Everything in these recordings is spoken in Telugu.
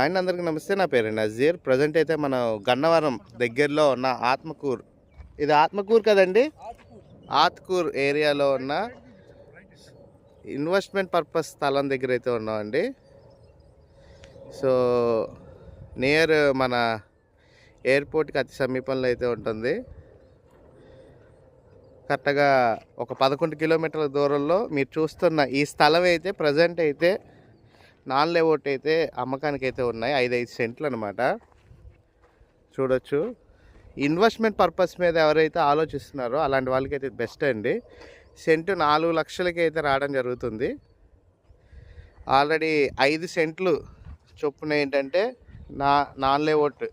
ఆయన అందరికీ నమస్తే నా పేరు నజీర్. ప్రజెంట్ అయితే మనం గన్నవరం దగ్గరలో ఉన్న ఆత్మకూర్. ఇది ఆత్మకూర్ కదండి? ఆత్కూర్ ఏరియాలో ఉన్న ఇన్వెస్ట్మెంట్ పర్పస్ స్థలం దగ్గర అయితే ఉన్నామండి. సో నియర్ మన ఎయిర్పోర్ట్కి అతి సమీపంలో అయితే ఉంటుంది. కరెక్ట్గా ఒక పదకొండు కిలోమీటర్ల దూరంలో మీరు చూస్తున్న ఈ స్థలం అయితే ప్రజెంట్ అయితే నాన్ లేఅవుట్ అయితే అమ్మకానికి అయితే ఉన్నాయి. ఐదు ఐదు సెంట్లు అనమాట చూడొచ్చు. ఇన్వెస్ట్మెంట్ పర్పస్ మీద ఎవరైతే ఆలోచిస్తున్నారో అలాంటి వాళ్ళకి అయితే బెస్ట్ అండి. సెంటు నాలుగు లక్షలకి అయితే రావడం జరుగుతుంది. ఆల్రెడీ ఐదు సెంట్లు చొప్పున ఏంటంటే నా నాన్ లేఅవుట్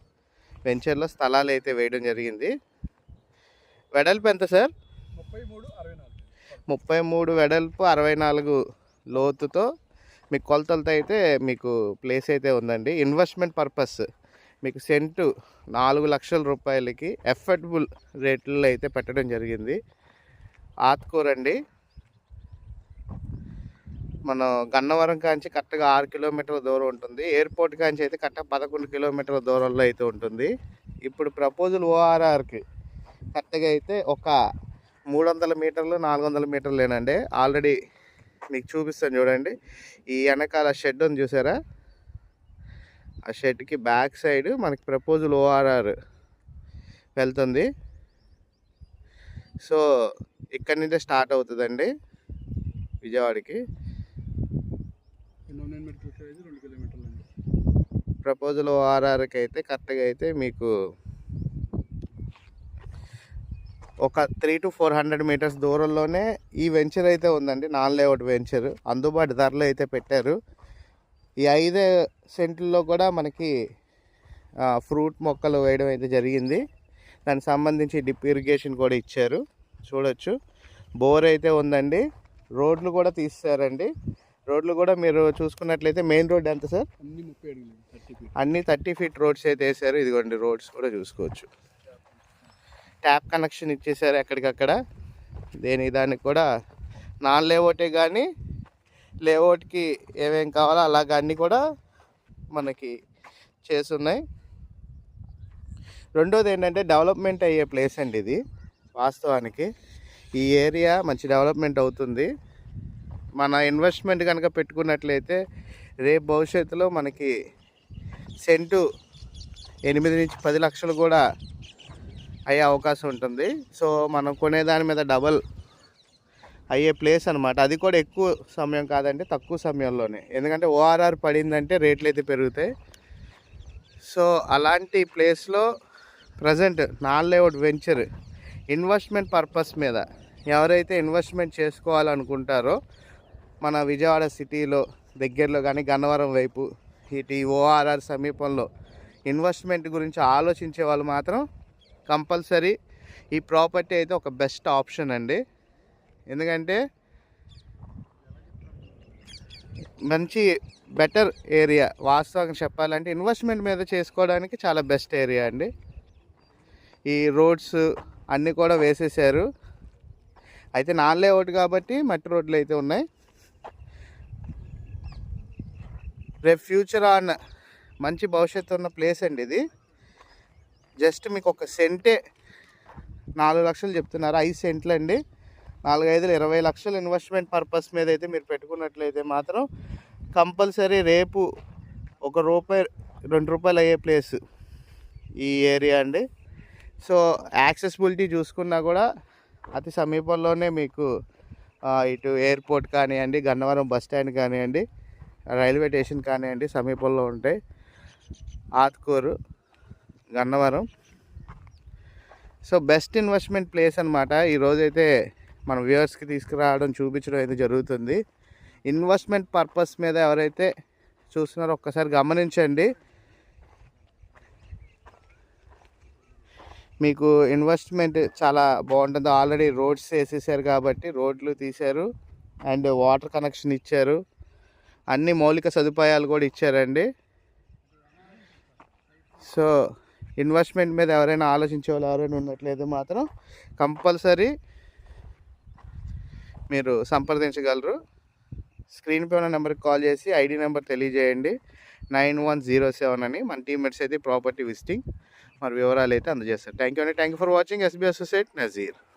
వెంచర్లో స్థలాలు అయితే వేయడం జరిగింది. వెడల్పు ఎంత సార్? ముప్పై మూడు అరవై నాలుగు. ముప్పై మూడు వెడల్పు అరవై నాలుగు లోతుతో మీకు కొలతలతో అయితే మీకు ప్లేస్ అయితే ఉందండి. ఇన్వెస్ట్మెంట్ పర్పస్ మీకు సెంటు నాలుగు లక్షల రూపాయలకి ఎఫర్టబుల్ రేట్లో అయితే పెట్టడం జరిగింది. ఆత్కూర్ అండి మనం గన్నవరం కాంచి కరెక్ట్గా ఆరు కిలోమీటర్ల దూరం ఉంటుంది. ఎయిర్పోర్ట్ కాంచి అయితే కరెక్ట్గా పదకొండు కిలోమీటర్ల దూరంలో అయితే ఉంటుంది. ఇప్పుడు ప్రపోజల్ ఓఆర్ఆర్కి కరెక్ట్గా అయితే ఒక మూడు వందల మీటర్లు నాలుగు వందల మీటర్లేనండి. ఆల్రెడీ మీకు చూపిస్తాను చూడండి. ఈ వెనకాల షెడ్ ఉంది చూసారా? ఆ షెడ్కి బ్యాక్ సైడ్ మనకి ప్రపోజల్ ఓఆర్ఆర్ వెళ్తుంది. సో ఇక్కడి నుంచే స్టార్ట్ అవుతుందండి విజయవాడకి. ప్రపోజల్ ఓఆర్ఆర్కి అయితే కరెక్ట్గా అయితే మీకు ఒక three two four hundred metres దూరంలోనే ఈ వెంచర్ అయితే ఉందండి. నాన్ లేఅవుట్ వెంచర్ అందుబాటు ధరలో అయితే పెట్టారు. ఈ ఐదు సెంట్లలో కూడా మనకి ఫ్రూట్ మొక్కలు వేయడం అయితే జరిగింది. దానికి సంబంధించి డిప్ ఇరిగేషన్ కూడా ఇచ్చారు. చూడొచ్చు. బోర్ అయితే ఉందండి. రోడ్లు కూడా తీస్తారండి రోడ్లు కూడా మీరు చూసుకున్నట్లయితే మెయిన్ రోడ్ ఎంత సార్? అన్ని థర్టీ ఫీట్. రోడ్స్ అయితే వేసారు ఇదిగోండి రోడ్స్ కూడా చూసుకోవచ్చు. ట్యాప్ కనెక్షన్ ఇచ్చేసారు ఎక్కడికక్కడ. దేని దానికి కూడా నాన్ లేఅవుటే కానీ లేఅవుట్కి ఏమేం కావాలో అలాగ అన్నీ కూడా మనకి చేస్తున్నాయి రెండోది ఏంటంటే డెవలప్మెంట్ అయ్యే ప్లేస్ అండి ఇది వాస్తవానికి. ఈ ఏరియా మంచి డెవలప్మెంట్ అవుతుంది. మన ఇన్వెస్ట్మెంట్ కనుక పెట్టుకున్నట్లయితే రేపు భవిష్యత్తులో మనకి సెంటు ఎనిమిది నుంచి పది లక్షలు కూడా అయ్యే అవకాశం ఉంటుంది. సో మనం కొనేదాని మీద డబల్ అయ్యే ప్లేస్ అనమాట అది కూడా ఎక్కువ సమయం కాదంటే తక్కువ సమయంలోనే. ఎందుకంటే ఓఆర్ఆర్ పడిందంటే రేట్లు అయితే పెరుగుతాయి. సో అలాంటి ప్లేస్లో present non venture investment purpose మీద ఎవరైతే ఇన్వెస్ట్మెంట్ చేసుకోవాలనుకుంటారో మన విజయవాడ సిటీలో దగ్గరలో కానీ గన్నవరం వైపు ఇటు ఓఆర్ఆర్ సమీపంలో ఇన్వెస్ట్మెంట్ గురించి ఆలోచించే వాళ్ళు మాత్రం కంపల్సరీ ఈ ప్రాపర్టీ అయితే ఒక బెస్ట్ ఆప్షన్ అండి. ఎందుకంటే మంచి బెటర్ ఏరియా వాస్తవంగా చెప్పాలంటే ఇన్వెస్ట్మెంట్ మీద చేసుకోవడానికి చాలా బెస్ట్ ఏరియా అండి. ఈ రోడ్స్ అన్నీ కూడా వేసేసారు. అయితే నాన్ లేఅవుట్ కాబట్టి మట్టి రోడ్లు అయితే ఉన్నాయి. రేపు ఫ్యూచర్ ఆన్ మంచి భవిష్యత్తు ఉన్న ప్లేస్ అండి ఇది. జస్ట్ మీకు ఒక సెంటే నాలుగు లక్షలు చెప్తున్నారు ఐదు సెంట్లు అండి నాలుగు ఐదులు ఇరవై లక్షలు ఇన్వెస్ట్మెంట్ పర్పస్ మీద అయితే మీరు పెట్టుకున్నట్లయితే మాత్రం కంపల్సరీ రేపు ఒక రూపాయి రెండు రూపాయలు అయ్యే ప్లేస్ ఈ ఏరియా అండి. సో యాక్సెసిబిలిటీ చూసుకున్నా కూడా అతి సమీపంలోనే మీకు ఇటు ఎయిర్పోర్ట్ కానివ్వండి గన్నవరం బస్ స్టాండ్ కానివ్వండి రైల్వే స్టేషన్ కానివ్వండి సమీపంలో ఉంటాయి. Atkur. Gannavaram. So best investment place అనమాట ఈరోజైతే మన వ్యూవర్స్కి తీసుకురావడం చూపించడం అయితే జరుగుతుంది. ఇన్వెస్ట్మెంట్ పర్పస్ మీద ఎవరైతే చూస్తున్నారో ఒక్కసారి గమనించండి. మీకు ఇన్వెస్ట్మెంట్ చాలా బాగుంటుంది. ఆల్రెడీ రోడ్స్ వేసేసారు కాబట్టి రోడ్లు తీశారు. అండ్ వాటర్ కనెక్షన్ ఇచ్చారు. అన్ని మౌలిక సదుపాయాలు కూడా ఇచ్చారండి. సో ఇన్వెస్ట్మెంట్ మీద ఎవరైనా ఆలోచించే వాళ్ళు ఎవరైనా ఉన్నట్లయితే మాత్రం కంపల్సరీ మీరు సంప్రదించగలరు. స్క్రీన్ పై ఉన్న నెంబర్కి కాల్ చేసి ఐడి నెంబర్ తెలియజేయండి. నైన్ వన్ జీరో సెవెన్ అని మన టీమ్మేట్స్ అయితే ప్రాపర్టీ విజిటింగ్ మరి వివరాలు అయితే అందజేస్తారు. థ్యాంక్ యూ అండి. Thank you for watching. S B associate Nazeer.